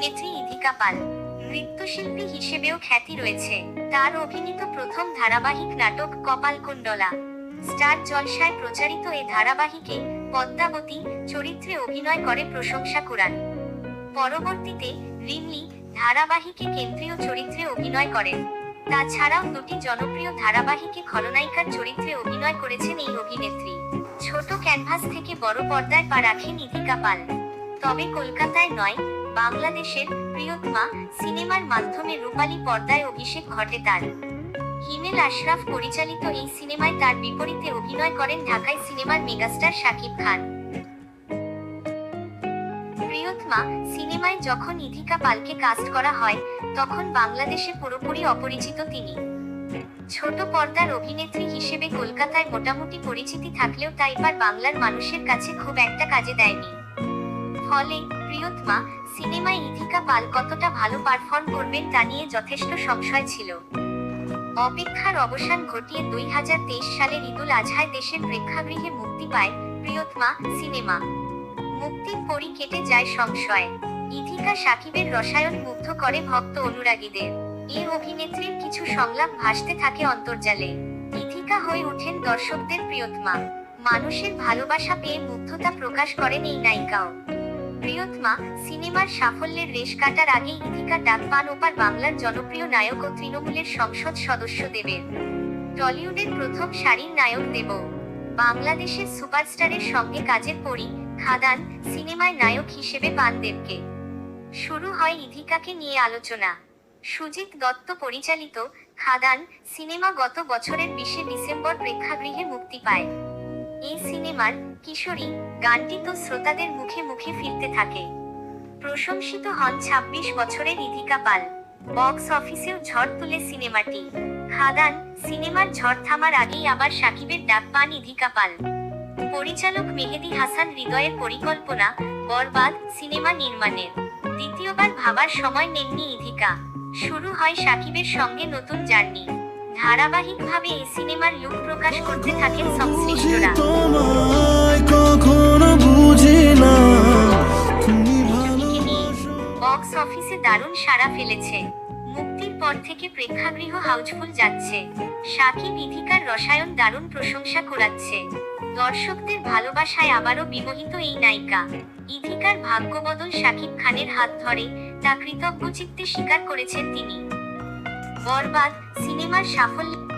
নেত্রী ইধিকা পাল, নৃত্যশিল্পী হিসেবেও খ্যাতি রয়েছে। তার অভিনীত প্রথম ধারাবাহিক নাটক কপালকুণ্ডলা স্টার জলসায় প্রচারিত এই ধারাবাহিকে পদ্মাবতী চরিত্রে অভিনয় করে প্রশংসা কুরান পরবর্তীতে রিমলি ধারাবাহিকে কেন্দ্রীয় চরিত্রে অভিনয় করেন। তাছাড়াও দুটি জনপ্রিয় ধারাবাহিকে খলনায়িকার চরিত্রে অভিনয় করেছেন এই অভিনেত্রী। ক্যানভাস থেকে বড় পর্দায় পা রাখেন ইধিকা পাল তবে কলকাতায় নয়, বাংলাদেশের প্রিয়তমা সিনেমার মাধ্যমে রূপালী পর্দায় অভিষেক ঘটে তার। হিমেল আশরাফ পরিচালিত এই সিনেমায় তার বিপরীতে অভিনয় করেন ঢাকায় সিনেমার মেগাস্টার শাকিব খান। প্রিয়তমা সিনেমায় যখন ইধিকা পালকে কাস্ট করা হয়, তখন বাংলাদেশে পুরোপুরি অপরিচিত তিনি। ছোট পর্দার অভিনেত্রী হিসেবে কলকাতায় মোটামুটি পরিচিতি থাকলেও তা এবার বাংলার মানুষের কাছে খুব একটা কাজে দেয়নি। ফলে প্রিয়তমা সিনেমায় ইথিকা পাল কতটা ভালো পারফর্ম করবেন তা নিয়ে যথেষ্ট সংশয় ছিল। অপেক্ষার অবসান ঘটিয়ে দুই হাজার তেইশ সালের ঈদুল আজহায় দেশের প্রেক্ষাগৃহে মুক্তি পায় প্রিয়তমা সিনেমা। মুক্তির পরই কেটে যায় সংশয়। ইথিকা সাকিবের রসায়ন মুগ্ধ করে ভক্ত অনুরাগীদের। এই অভিনেত্রীর কিছু সংলাপ ভাসতে থাকে অন্তর্জালে। ইথিকা হয়ে ওঠেন দর্শকদের প্রিয়তমা। মানুষের ভালোবাসা পেয়ে মুগ্ধতা প্রকাশ করেন এই নায়িকাও। প্রিয়তমা সিনেমার সাফল্যের রেশ কাটার আগেই ইথিকা ডাক পান ওপার বাংলার জনপ্রিয় নায়ক ও তৃণমূলের সংসদ সদস্য দেবের টলিউডের প্রথম সারির নায়ক দেব। বাংলাদেশের সুপারস্টারের সঙ্গে কাজের পরই খাদান সিনেমায় নায়ক হিসেবে পান দেবকে। শুরু হয় ইথিকাকে নিয়ে আলোচনা। সুজিত দত্ত পরিচালিত খাদান সিনেমা গত বছরের বিশে ডিসেম্বর প্রেক্ষাগৃহে মুক্তি পায়। এই সিনেমার কিশোরী গানটি তো শ্রোতাদের মুখে মুখে ফিরতে থাকে। প্রশংসিত হন ২৬ বছরের ইধিকা পাল। বক্স অফিসেও ঝড় তুলে সিনেমাটি। খাদান সিনেমার ঝড় থামার আগেই আবার সাকিবের ডাক পান ইধিকা পাল। পরিচালক মেহেদি হাসান হৃদয়ের পরিকল্পনা বরবাদ সিনেমা নির্মাণের। দ্বিতীয়বার ভাবার সময় নেননি ইধিকা শুরু হয় সাকিবের সঙ্গে নতুন জার্নি। ধারাবাহিকভাবে এই সিনেমার লুক প্রকাশ করতে থাকেন সংশ্লিষ্টরা। বক্স অফিসে দারুণ সাড়া ফেলেছে। মুক্তির পর থেকে প্রেক্ষাগৃহ হাউজফুল যাচ্ছে। সাকিব ইথিকার রসায়ন দারুণ প্রশংসা কুড়াচ্ছে। দর্শকদের ভালোবাসায় আবারও বিমোহিত এই নায়িকা। ইথিকার ভাগ্যবদল সাকিব খানের হাত ধরে তা কৃতজ্ঞচিত্তে স্বীকার করেছেন তিনি। বরবাদ সিনেমার সাফল্য